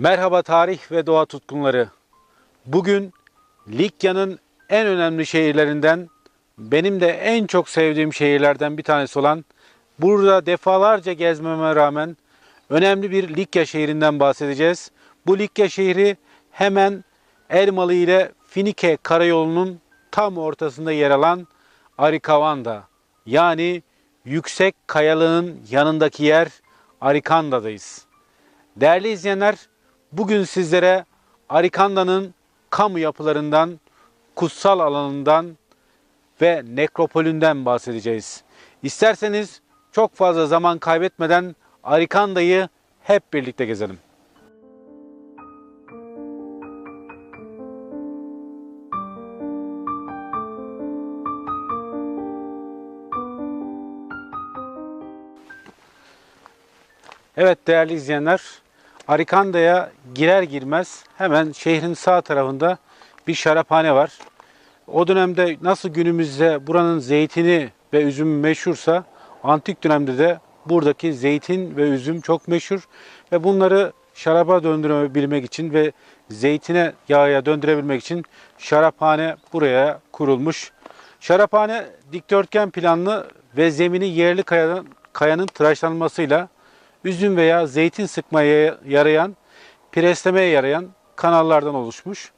Merhaba tarih ve doğa tutkunları. Bugün Likya'nın en önemli şehirlerinden, benim de en çok sevdiğim şehirlerden bir tanesi olan, burada defalarca gezmeme rağmen önemli bir Likya şehrinden bahsedeceğiz. Bu Likya şehri hemen Elmalı ile Finike karayolunun tam ortasında yer alan Arikavanda yani yüksek kayalığın yanındaki yer Arikanda'dayız. Değerli izleyenler, bugün sizlere Arikanda'nın kamu yapılarından, kutsal alanından ve nekropolünden bahsedeceğiz. İsterseniz çok fazla zaman kaybetmeden Arikanda'yı hep birlikte gezelim. Evet değerli izleyenler, Arikanda'ya girer girmez hemen şehrin sağ tarafında bir şaraphane var. O dönemde nasıl günümüzde buranın zeytini ve üzümü meşhursa antik dönemde de buradaki zeytin ve üzüm çok meşhur ve bunları şaraba döndürebilmek için ve zeytine yağa döndürebilmek için şaraphane buraya kurulmuş. Şaraphane dikdörtgen planlı ve zemini yerli kayanın, kayanın tıraşlanmasıyla üzüm veya zeytin sıkmaya yarayan, preslemeye yarayan kanallardan oluşmuş.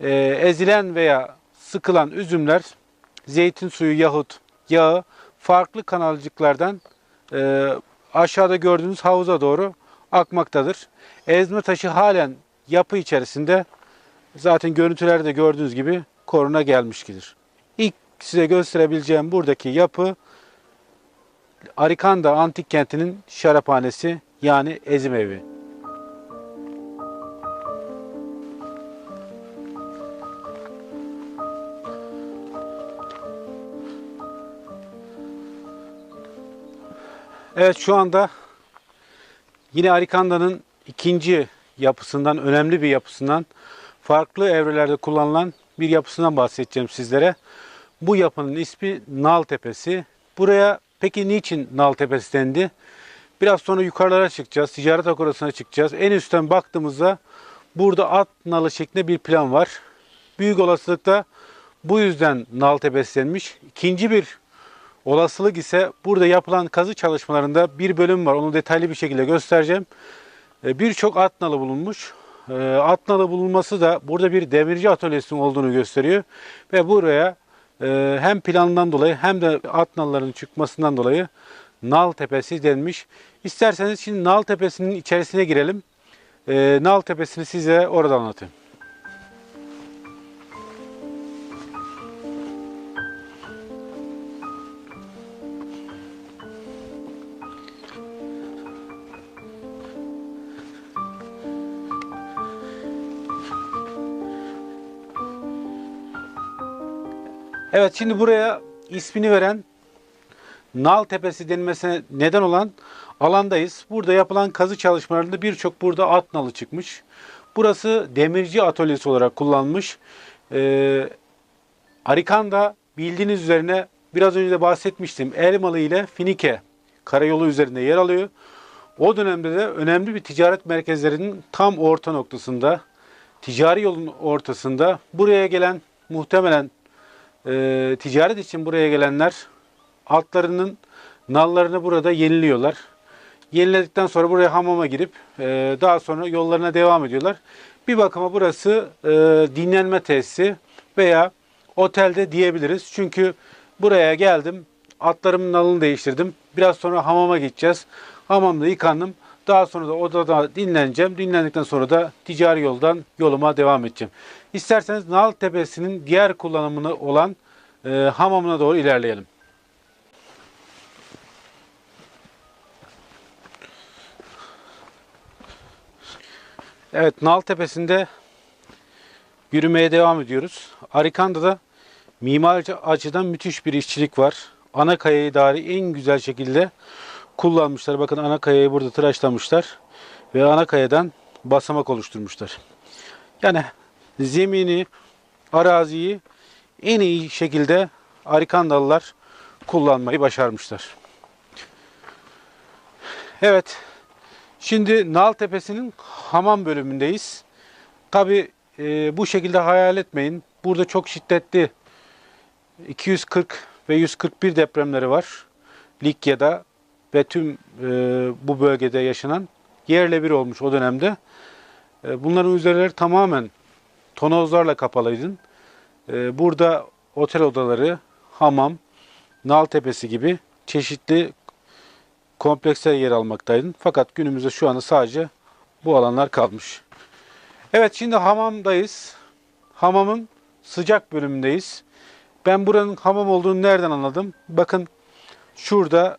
Ee, ezilen veya sıkılan üzümler zeytin suyu yahut yağı farklı kanalcıklardan e, aşağıda gördüğünüz havuza doğru akmaktadır. Ezme taşı halen yapı içerisinde zaten görüntülerde gördüğünüz gibi koruna gelmiştir. İlk size gösterebileceğim buradaki yapı Arikanda Antik Kenti'nin şaraphanesi yani ezim evi. Evet şu anda yine Arikanda'nın ikinci yapısından, önemli bir yapısından, farklı evrelerde kullanılan bir yapısından bahsedeceğim sizlere. Bu yapının ismi Nal Tepesi. Buraya peki niçin Nal Tepesi dendi? Biraz sonra yukarılara çıkacağız, ticaret akorasına çıkacağız. En üstten baktığımızda burada at nalı şeklinde bir plan var. Büyük olasılıkla bu yüzden Nal Tepesi denmiş. İkinci bir Olasılık ise burada yapılan kazı çalışmalarında bir bölüm var. Onu detaylı bir şekilde göstereceğim. E, Birçok at nalı bulunmuş. E, At nalı bulunması da burada bir demirci atölyesinin olduğunu gösteriyor. Ve buraya e, hem planından dolayı hem de at nallarının çıkmasından dolayı Nal Tepesi denmiş. İsterseniz şimdi Nal Tepesi'nin içerisine girelim. E, Nal Tepesi'ni size orada anlatayım. Evet şimdi buraya ismini veren Nal Tepesi denilmesine neden olan alandayız. Burada yapılan kazı çalışmalarında birçok burada at nalı çıkmış. Burası demirci atölyesi olarak kullanılmış. Ee, Arikanda bildiğiniz üzerine biraz önce de bahsetmiştim. Elmalı ile Finike karayolu üzerinde yer alıyor. O dönemde de önemli bir ticaret merkezlerinin tam orta noktasında, ticari yolun ortasında buraya gelen muhtemelen e, ticaret için buraya gelenler atlarının nallarını burada yeniliyorlar. Yeniledikten sonra buraya hamama girip e, daha sonra yollarına devam ediyorlar. Bir bakıma burası e, dinlenme tesisi veya otelde diyebiliriz. Çünkü buraya geldim, atlarımın nalını değiştirdim. Biraz sonra hamama gideceğiz. Hamamda yıkandım. Daha sonra da odada dinleneceğim. Dinlendikten sonra da ticari yoldan yoluma devam edeceğim. İsterseniz Nal Tepesi'nin diğer kullanımını olan e, hamamına doğru ilerleyelim. Evet, Nal Tepesi'nde yürümeye devam ediyoruz. Arikanda'da mimari açıdan müthiş bir işçilik var. Ana kayayı dahi en güzel şekilde kullanmışlar. Bakın ana kayayı burada tıraşlamışlar ve ana kayadan basamak oluşturmuşlar. Yani zemini, araziyi en iyi şekilde Arikandalılar kullanmayı başarmışlar. Evet, Şimdi Naltepe'sinin hamam bölümündeyiz. Tabi bu şekilde hayal etmeyin. Burada çok şiddetli 240 ve 141 depremleri var. Likya'da ve tüm e, bu bölgede yaşanan yerle bir olmuş o dönemde. E, bunların üzerleri tamamen tonozlarla kapalıydı. E, burada otel odaları, hamam, nal tepesi gibi çeşitli kompleksler yer almaktaydı. Fakat günümüzde şu anda sadece bu alanlar kalmış. Evet şimdi hamamdayız. Hamamın sıcak bölümündeyiz. Ben buranın hamam olduğunu nereden anladım? Bakın şurada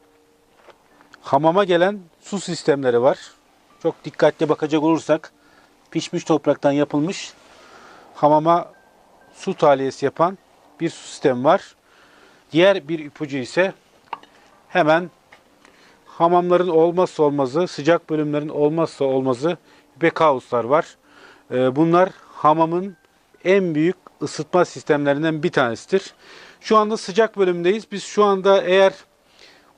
hamama gelen su sistemleri var. Çok dikkatli bakacak olursak pişmiş topraktan yapılmış hamama su tahliyesi yapan bir su sistemi var. Diğer bir ipucu ise hemen hamamların olmazsa olmazı, sıcak bölümlerin olmazsa olmazı backhouse'lar var. Ee, Bunlar hamamın en büyük ısıtma sistemlerinden bir tanesidir. Şu anda sıcak bölümdeyiz. Biz şu anda eğer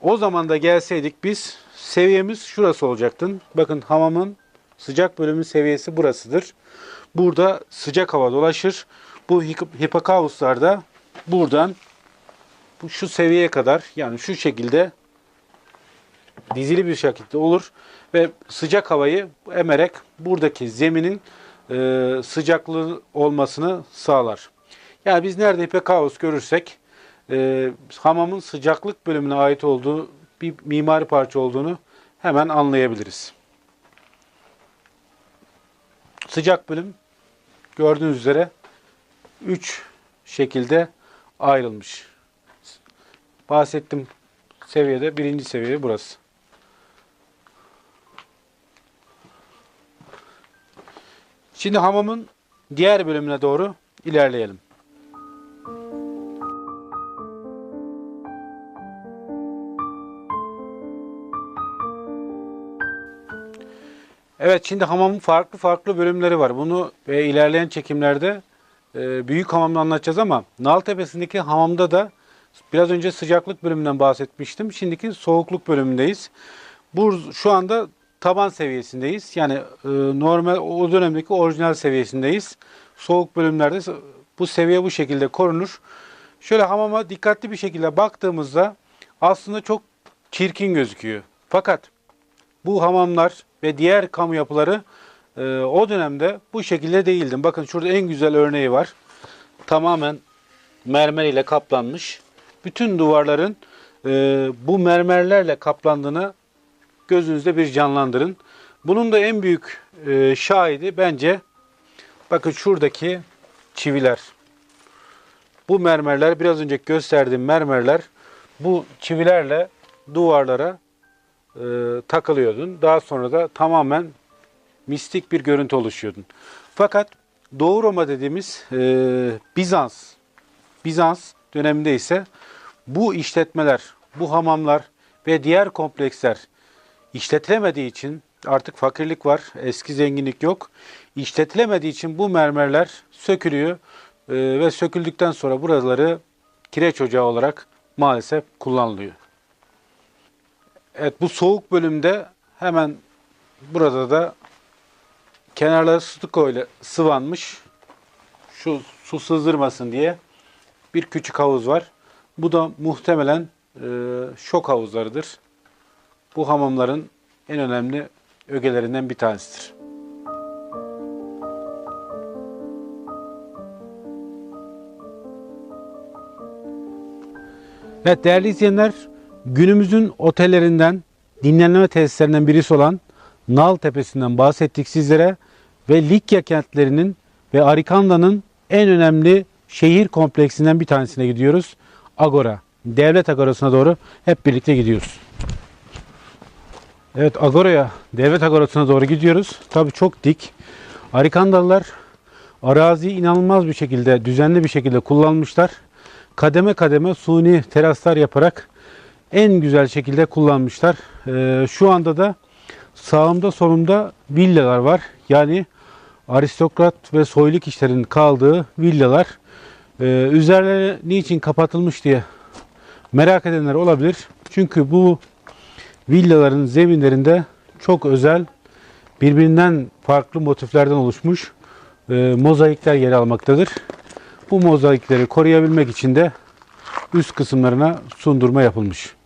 o zaman da gelseydik biz seviyemiz şurası olacaktı. Bakın hamamın sıcak bölümün seviyesi burasıdır. Burada sıcak hava dolaşır. Bu hipokavuslarda buradan bu şu seviyeye kadar yani şu şekilde dizili bir şekilde olur ve sıcak havayı emerek buradaki zeminin e, sıcaklığı olmasını sağlar. Yani biz nerede hipokavus görürsek e, hamamın sıcaklık bölümüne ait olduğu bir mimari parça olduğunu hemen anlayabiliriz. Sıcak bölüm gördüğünüz üzere 3 şekilde ayrılmış. Bahsettim seviyede birinci seviye burası. Şimdi hamamın diğer bölümüne doğru ilerleyelim. Evet şimdi hamamın farklı farklı bölümleri var. Bunu e, ilerleyen çekimlerde e, büyük hamamda anlatacağız ama Naltepe'sindeki hamamda da biraz önce sıcaklık bölümünden bahsetmiştim. Şimdiki soğukluk bölümündeyiz. Bu şu anda taban seviyesindeyiz. Yani e, normal o dönemdeki orijinal seviyesindeyiz. Soğuk bölümlerde bu seviye bu şekilde korunur. Şöyle hamama dikkatli bir şekilde baktığımızda aslında çok çirkin gözüküyor. Fakat bu hamamlar ve diğer kamu yapıları e, o dönemde bu şekilde değildi. Bakın şurada en güzel örneği var. Tamamen mermer ile kaplanmış. Bütün duvarların e, bu mermerlerle kaplandığını gözünüzde bir canlandırın. Bunun da en büyük e, şahidi bence bakın şuradaki çiviler. Bu mermerler biraz önce gösterdiğim mermerler bu çivilerle duvarlara e, takılıyordun. Daha sonra da tamamen mistik bir görüntü oluşuyordun. Fakat Doğu Roma dediğimiz e, Bizans, Bizans döneminde ise bu işletmeler, bu hamamlar ve diğer kompleksler işletilemediği için artık fakirlik var, eski zenginlik yok. İşletilemediği için bu mermerler sökülüyor e, ve söküldükten sonra buraları kireç ocağı olarak maalesef kullanılıyor. Evet bu soğuk bölümde hemen burada da kenarları stuko ile sıvanmış. Şu su sızdırmasın diye bir küçük havuz var. Bu da muhtemelen e, şok havuzlarıdır. Bu hamamların en önemli ögelerinden bir tanesidir. Evet değerli izleyenler, günümüzün otellerinden, dinlenme tesislerinden birisi olan Nal Tepesi'nden bahsettik sizlere ve Likya kentlerinin ve Arikanda'nın en önemli şehir kompleksinden bir tanesine gidiyoruz. Agora. Devlet Agorası'na doğru hep birlikte gidiyoruz. Evet Agora'ya, Devlet Agorası'na doğru gidiyoruz. Tabii çok dik. Arikandalılar araziyi inanılmaz bir şekilde, düzenli bir şekilde kullanmışlar. Kademe kademe suni teraslar yaparak en güzel şekilde kullanmışlar. Ee, şu anda da sağımda solumda villalar var. Yani aristokrat ve soylu kişilerin kaldığı villalar. Ee, üzerleri niçin kapatılmış diye merak edenler olabilir. Çünkü bu villaların zeminlerinde çok özel birbirinden farklı motiflerden oluşmuş e, mozaikler yer almaktadır. Bu mozaikleri koruyabilmek için de üst kısımlarına sundurma yapılmış.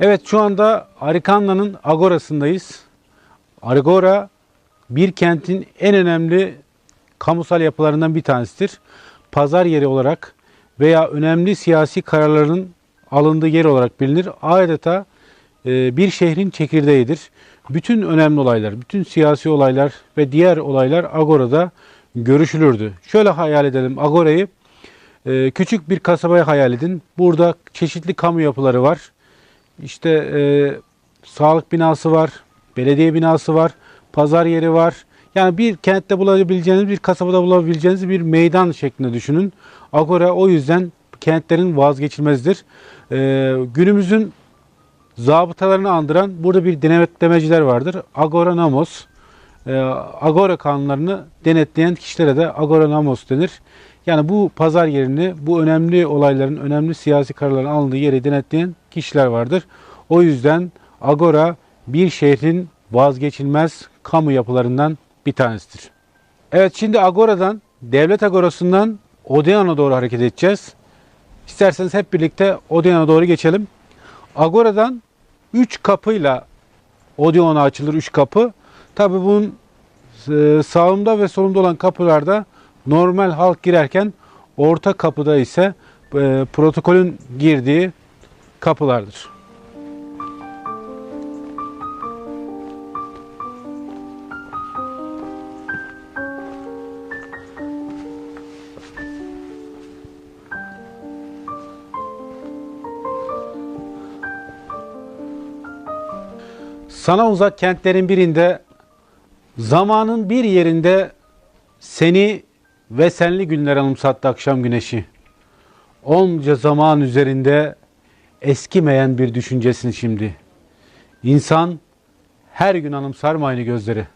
Evet şu anda Arikanda'nın Agora'sındayız. Agora bir kentin en önemli kamusal yapılarından bir tanesidir. Pazar yeri olarak veya önemli siyasi kararların alındığı yer olarak bilinir. Adeta e, bir şehrin çekirdeğidir. Bütün önemli olaylar, bütün siyasi olaylar ve diğer olaylar Agora'da görüşülürdü. Şöyle hayal edelim Agora'yı. e, Küçük bir kasabaya hayal edin. Burada çeşitli kamu yapıları var. İşte e, sağlık binası var, belediye binası var, pazar yeri var. Yani bir kentte bulabileceğiniz, bir kasabada bulabileceğiniz bir meydan şeklinde düşünün. Agora o yüzden kentlerin vazgeçilmezidir. E, günümüzün zabıtalarını andıran burada bir denetlemeciler vardır. Agora Namos. E, Agora kanunlarını denetleyen kişilere de Agora Namos denir. Yani bu pazar yerini, bu önemli olayların, önemli siyasi kararların alındığı yeri denetleyen kişiler vardır. O yüzden Agora bir şehrin vazgeçilmez kamu yapılarından bir tanesidir. Evet şimdi Agora'dan, devlet agorasından Odeon'a doğru hareket edeceğiz. İsterseniz hep birlikte Odeon'a doğru geçelim. Agora'dan 3 kapıyla Odeon'a açılır 3 kapı. Tabi bunun e, sağımda ve solumda olan kapılarda normal halk girerken orta kapıda ise e, protokolün girdiği kapılardır. Sana uzak kentlerin birinde zamanın bir yerinde seni ve senli günler anımsattı akşam güneşi. Onca zaman üzerinde eskimeyen bir düşüncesin şimdi. İnsan her gün anımsar mı aynı gözleri?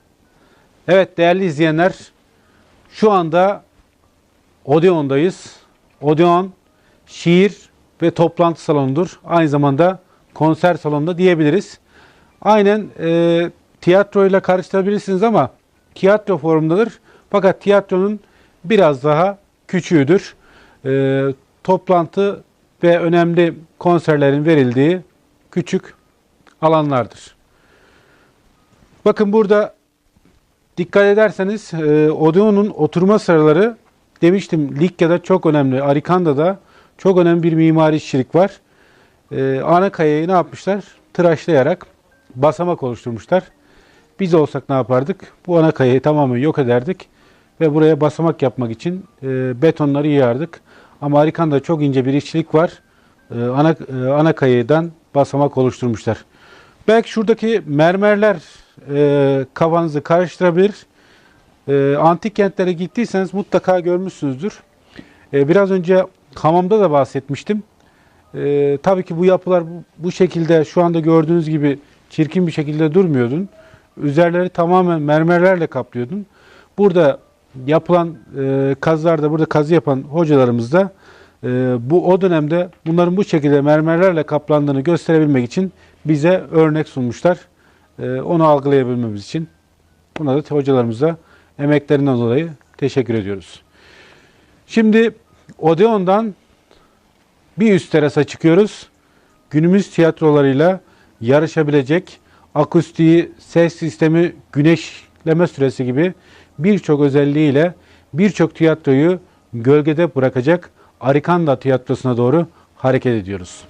Evet değerli izleyenler şu anda Odeon'dayız. Odeon şiir ve toplantı salonudur. Aynı zamanda konser salonu da diyebiliriz. Aynen e, tiyatroyla karıştırabilirsiniz ama tiyatro formundadır. Fakat tiyatronun biraz daha küçüğüdür. E, toplantı ve önemli konserlerin verildiği küçük alanlardır. Bakın burada dikkat ederseniz e, Odeon'un oturma sıraları demiştim Likya'da çok önemli, Arikanda'da çok önemli bir mimari işçilik var. E, ana kayayı ne yapmışlar? Tıraşlayarak basamak oluşturmuşlar. Biz olsak ne yapardık? Bu ana kayayı tamamen yok ederdik ve buraya basamak yapmak için e, betonları yığardık. Ama Arikan'da çok ince bir işçilik var. E, ana, e, ana kayıdan basamak oluşturmuşlar. Belki şuradaki mermerler e, kafanızı karıştırabilir. E, antik kentlere gittiyseniz mutlaka görmüşsünüzdür. E, biraz önce hamamda da bahsetmiştim. E, tabii ki bu yapılar bu, bu şekilde şu anda gördüğünüz gibi çirkin bir şekilde durmuyordun. Üzerleri tamamen mermerlerle kaplıyordun. Burada yapılan e, kazılarda, burada kazı yapan hocalarımız da e, bu o dönemde bunların bu şekilde mermerlerle kaplandığını gösterebilmek için bize örnek sunmuşlar. E, onu algılayabilmemiz için. Buna da hocalarımıza emeklerinden dolayı teşekkür ediyoruz. Şimdi Odeon'dan bir üst terasa çıkıyoruz. Günümüz tiyatrolarıyla yarışabilecek akustiği, ses sistemi, güneşleme süresi gibi birçok özelliğiyle birçok tiyatroyu gölgede bırakacak Arikanda tiyatrosuna doğru hareket ediyoruz.